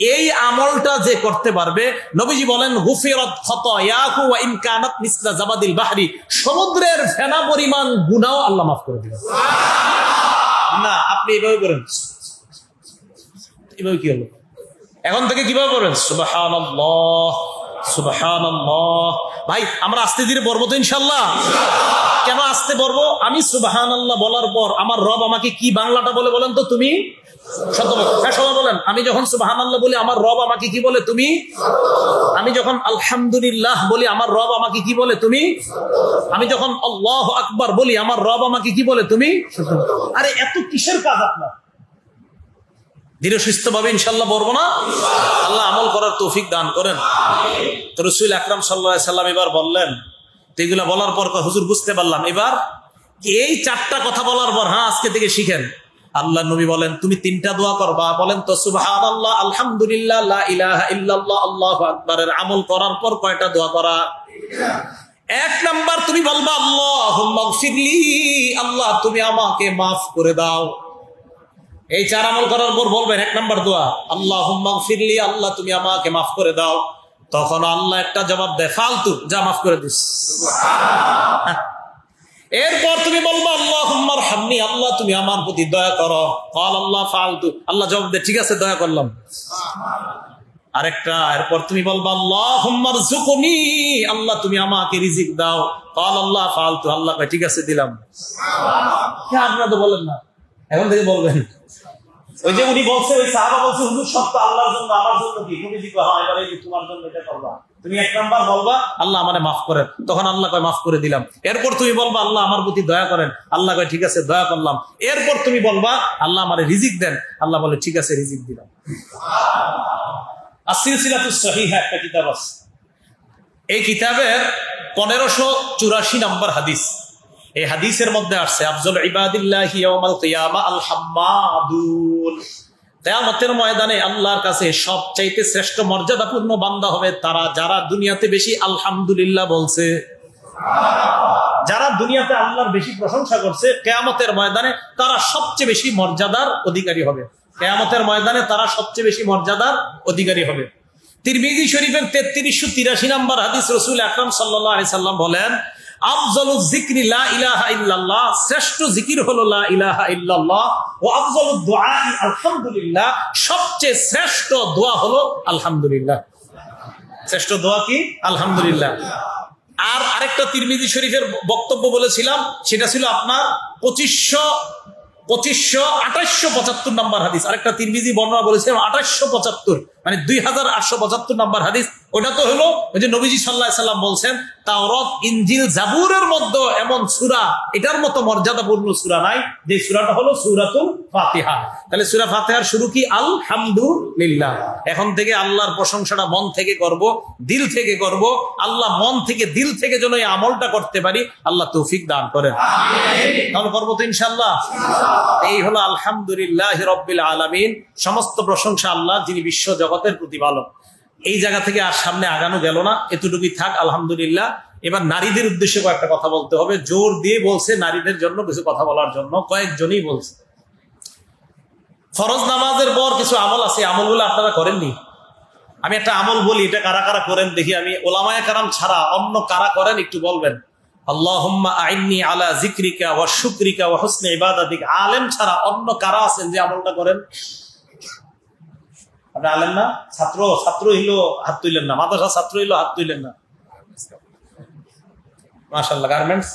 এই আমলটা যে করতে পারবে নবীজি বলেন হুফিরত মিসলা জাবাদিল বাহরি। সমুদ্রের ফেনা পরিমাণ গুনাও আল্লাহ মাফ করে দিবেন। না আপনি এইভাবে করেন। এভাবে কি হলো? এখন থেকে কীভাবে সুবহানাল্লাহ সুবহানাল্লাহ। ভাই আমরা আস্তে ধীরে পড়ব তো ইনশাল্লাহ কেন আসতে পড়ব? আমি সুবহানাল্লাহ বলার পর আমার রব আমাকে কি বাংলাটা বলে বলেন তো তুমি? শতভাগ হ্যাঁ সবাই বলেন, আমি যখন সুবহানাল্লাহ বলি, আমার রব আমাকে কি বলে তুমি? আমি যখন আলহামদুলিল্লাহ বলি, আমার রব আমাকে কি বলে তুমি? আমি যখন আল্লাহ বলি, আমার রব আমাকে কি বলে তুমি? আরে, এত কিসের কাজ আপনার? ইনশাল্লাহ বলব না। আল্লাহ আমল করার তৌফিক দান করেন। তো রসুল আকরাম সাল্লাহ সাল্লাম এবার বললেন, তো এগুলা বলার পর হুজুর, বুঝতে পারলাম। এবার এই চারটা কথা বলার পর হ্যাঁ আজকে থেকে শিখেন। আল্লাহ নবী বলেন তুমি তিনটা দোয়া করবা? বলেন তো সুবহানাল্লাহ আলহামদুলিল্লাহ লা ইলাহা ইল্লাল্লাহ আল্লাহু আকবারের আমল করার পর কয়টা দোয়া করা? এক নাম্বার তুমি বলবা গফিরলি আল্লাহ তুমি আমাকে মাফ করে দাও। এই চার আমল করার পর বলবেন এক নাম্বার দোয়া আল্লাহ ফিরলি আল্লাহ তুমি আমাকে মাফ করে দাও। তখন আল্লাহ একটা জবাব দেয় ফালতু যা মাফ করে দিস। এরপর তুমি বলব হামনি আল্লাহ, তুমি আমার প্রতি দয়া করো। কল আল্লাহ, ফালতু। আল্লাহ জবাব দে, ঠিক আছে, দয়া করলাম। আরেকটা, এরপর তুমি বলবা আল্লাহ জুকুনি আল্লাহ, তুমি আমাকে রিজিক দাও। কল আল্লাহ, ফালতু। আল্লাহ ঠিক আছে, দিলাম। হ্যাঁ আপনারা তো বলেন না। এখন থেকে বলবেন। ওই যে উনি বলছে, ওই সাহাবা বলছে, হুজুর, সব তো আল্লাহর জন্য, আমার জন্য কি? তুমি দিকে হ্যাঁ এবারে তোমার জন্য এটা করবা। তুমি এক নাম্বার বলবা, আল্লাহ আমারে মাফ করেন। তখন আল্লাহ কয়, মাফ করে দিলাম। এরপর তুমি বলবা, আল্লাহ আমার প্রতি দয়া করেন। আল্লাহ কয়, ঠিক আছে, দয়া করলাম। এরপর তুমি বলবা, আল্লাহ আমারে রিজিক দেন। আল্লাহ বলে, ঠিক আছে, রিজিক দিলাম। এই কিতাবের পনেরোশো চুরাশি নম্বর হাদিস। এই হাদিসের মধ্যে আসছে, আফজল ইবাদিল্লাহ আল হাম্মাদুন। কিয়ামতের ময়দানে আল্লাহর কাছে সবচাইতে শ্রেষ্ঠ মর্যাদাপূর্ণ বান্দা হবে তারা, যারা দুনিয়াতে বেশি আলহামদুলিল্লাহ বলছে। যারা দুনিয়াতে আল্লাহর বেশি প্রশংসা করছে, কেয়ামতের ময়দানে তারা সবচেয়ে বেশি মর্যাদার অধিকারী হবে। কেয়ামতের ময়দানে তারা সবচেয়ে বেশি মর্যাদার অধিকারী হবে। তিরমিজি শরীফের তেত্রিশশো তিরাশি নম্বর হাদিস রসুল আকরাম সাল্লাহ আলি সাল্লাম বলেন আফজল জিক্রি লা শ্রেষ্ঠ জিকির হলো লা আলহামদুলিল্লাহ, সবচেয়ে শ্রেষ্ঠ দোয়া হলো আলহামদুলিল্লাহ। শ্রেষ্ঠ দোয়া কি? আলহামদুলিল্লাহ। আর আরেকটা তিরমিজি শরীফের বক্তব্য বলেছিলাম, সেটা ছিল আপনার পঁচিশশো পঁচিশশো, আঠাশশো পঁচাত্তর নাম্বার হাদিস। আরেকটা তিরমিজি বর্ণনা বলেছিলাম, আঠাশশো পঁচাত্তর। মানে দুই হাজার আটশো পঁচাত্তর নাম্বার হাদিস ওটা তো হলো ওই যে নবীজি সাল্লাহ সাল্লাম বলছেন তাওরত ইঞ্জিল জাবুরের মধ্যে এমন সুরা এটার মতো মর্যাদাপূর্ণ সুরা নাই যে সুরাটা হলো সুরাতুল ফাতিহা। তাহলে সুরা ফাতিহার শুরু কি? আলহামদুলিল্লাহ। এখন থেকে আল্লাহর প্রশংসাটা মন থেকে করব দিল থেকে করব আল্লাহ মন থেকে দিল থেকে যেন এই আমলটা করতে পারি আল্লাহ তৌফিক দান করেন। তাহলে করব তো ইনশাল্লাহ এই হলো আলহামদুলিল্লাহ রব্বিল আলামিন। সমস্ত প্রশংসা আল্লাহ যিনি বিশ্ব জগতের প্রতিপালক। এই জায়গা থেকে আর সামনে আগানো গেল না, এতটুকুই থাক, আলহামদুলিল্লাহ। এবার নারীদের উদ্দেশ্যে কয়েকটা কথা বলতে হবে। জোর দিয়ে বলছে নারীদের জন্য কিছু কথা বলার জন্য, কয়েকজনই বলছে। ফরজ নামাজের পর কিছু আমল আছে আমলগুলো আপনারা করেননি? আমি একটা আমল বলি, এটা কারা কারা করেন দেখি আমি। ওলামায় কারাম ছাড়া অন্য কারা করেন একটু বলবেন। আল্লাহুম্মা আইন্নি আলা জিক্রিকা ওয়া শুকরিকা ওয়া হুসনি ইবাদাতিক। আলেম ছাড়া অন্য কারা আছেন যে আমলটা করেন? আপনি আলেম না? ছাত্র ছাত্র হইল হাত তুইলেন না। মাদ্রাসা ছাত্র হইল হাত তুইলেন না। মাশাল্লাহ গার্মেন্টস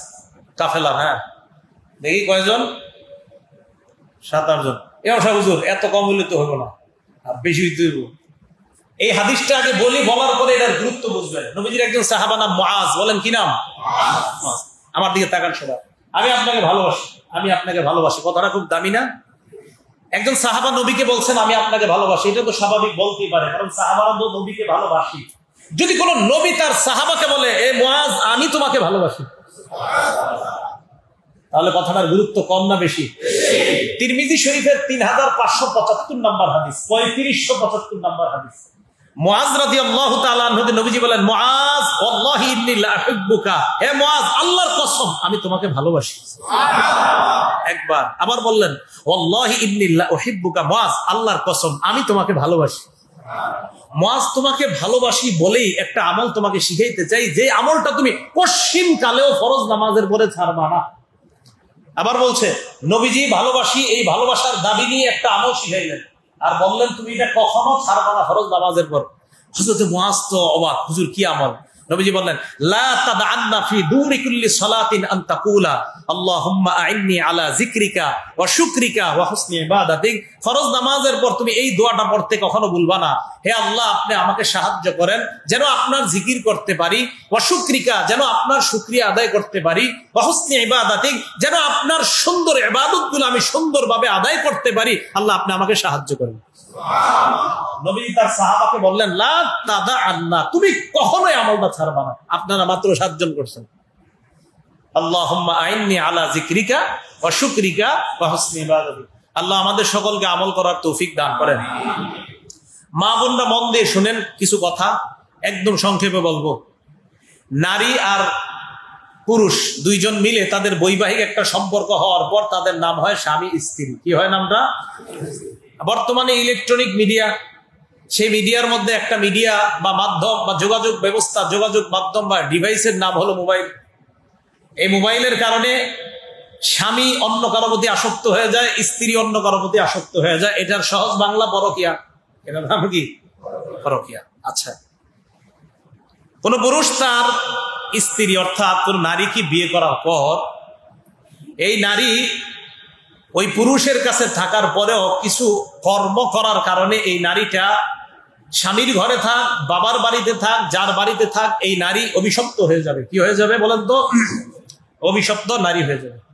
কাফেলা হ্যাঁ। দেখি কয়জন? সাত আটজন এ অসা হুজুর, এত কম হইলে তো হইব না। আর বেশি হইতে হইব। এই হাদিসটা আগে বলি, বলার পরে এটার গুরুত্ব বুঝবেন। নবীজির একজন সাহাবা নাম মুআজ। বলেন কি নাম? আমার দিকে তাকান সবাই। আমি আপনাকে ভালোবাসি। আমি আপনাকে ভালোবাসি। কথাটা খুব দামি না? একজন সাহাবা নবীকে বলছেন, আমি আপনাকে ভালোবাসি। এটা তো স্বাভাবিক বলতেই পারে, কারণ সাহাবারা তো নবীকে ভালোবাসি। যদি কোনো নবী তার সাহাবাকে বলে, এ মাজ আমি তোমাকে ভালোবাসি। তাহলে কথাটার গুরুত্ব কম না বেশি? তিরমিজি শরীফের তিন হাজার পাঁচশো পঁচাত্তর নাম্বার হাদিস, পঁয়ত্রিশশো পঁচাত্তর নাম্বার হাদিস। আমি তোমাকে ভালোবাসি। একবার আবার বললেন আল্লাহর কসম, আমি তোমাকে ভালোবাসি। মুআজ, তোমাকে ভালোবাসি বলেই একটা আমল তোমাকে শিখাইতে চাই, যে আমলটা তুমি পশ্চিম কালেও ফরজ নামাজের পরে ছাড়বা না। আবার বলছে, নবীজি, ভালোবাসি, এই ভালোবাসার দাবি নিয়ে একটা আমল শিখাইলেন। আর বললেন, তুমি এটা কখনো ছাড়বা না, ফরজ নামাজের পর। হুজুরতে মহাস্ত অবাক, হুজুর, কি আমল? নবীজি বললেন, লা তাদআন্না ফি দুরি কুল্লি সালাতিন আন তাকুলা। আল্লাহুম্মা আইন্নি আলা যিকরিকা ওয়া শুকরিকা ওয়া হুসনি ইবাদাতিক। ফরজ নামাজের পর তুমি এই দোয়াটা পড়তে কখনো ভুলবা না। হে আল্লাহ, আপনি আমাকে সাহায্য করেন যেন আপনার জিকির করতে পারি। ওয়া শুকরিকা যেন আপনার শুকরিয়া আদায় করতে পারি। ওয়া হুসনি ইবাদাতিক যেন আপনার সুন্দর ইবাদতগুলো আমি সুন্দরভাবে আদায় করতে পারি। আল্লাহ, আপনি আমাকে সাহায্য করেন। আমাদের সকলকে আমল করার তৌফিক দান করেন। মা বোনরা মন দিয়ে শুনেন কিছু কথা, একদম সংক্ষেপে বলব। নারী আর পুরুষ দুইজন মিলে তাদের বৈবাহিক একটা সম্পর্ক হওয়ার পর তাদের নাম হয় স্বামী স্ত্রী। কি হয় নামটা? বর্তমানে ইলেকট্রনিক মিডিয়া সেই মিডিয়ার মধ্যে একটা মিডিয়া বা মাধ্যম বা যোগাযোগ ব্যবস্থা, যোগাযোগ মাধ্যম বা ডিভাইসের নাম হলো মোবাইল এই মোবাইলের কারণে স্বামী অন্য কারও প্রতি আসক্ত হয়ে যায়, স্ত্রী অন্য কারও প্রতি আসক্ত হয়ে যায়। এটার সহজ বাংলা পরকিয়া। এটার নাম কি? পরকিয়া। আচ্ছা। কোন পুরুষ তার স্ত্রী অর্থাৎ কোন নারীকে বিয়ে করার পর এই নারী ওই পুরুষের কাছে থাকার পরেও কিছু কর্ম করার কারণে এই নারীটা স্বামীর ঘরে থাক, বাবার বাড়িতে থাক, যার বাড়িতে থাক, এই নারী অভিশপ্ত হয়ে যাবে। কি হয়ে যাবে বলেন তো? অভিশপ্ত নারী হয়ে যাবে।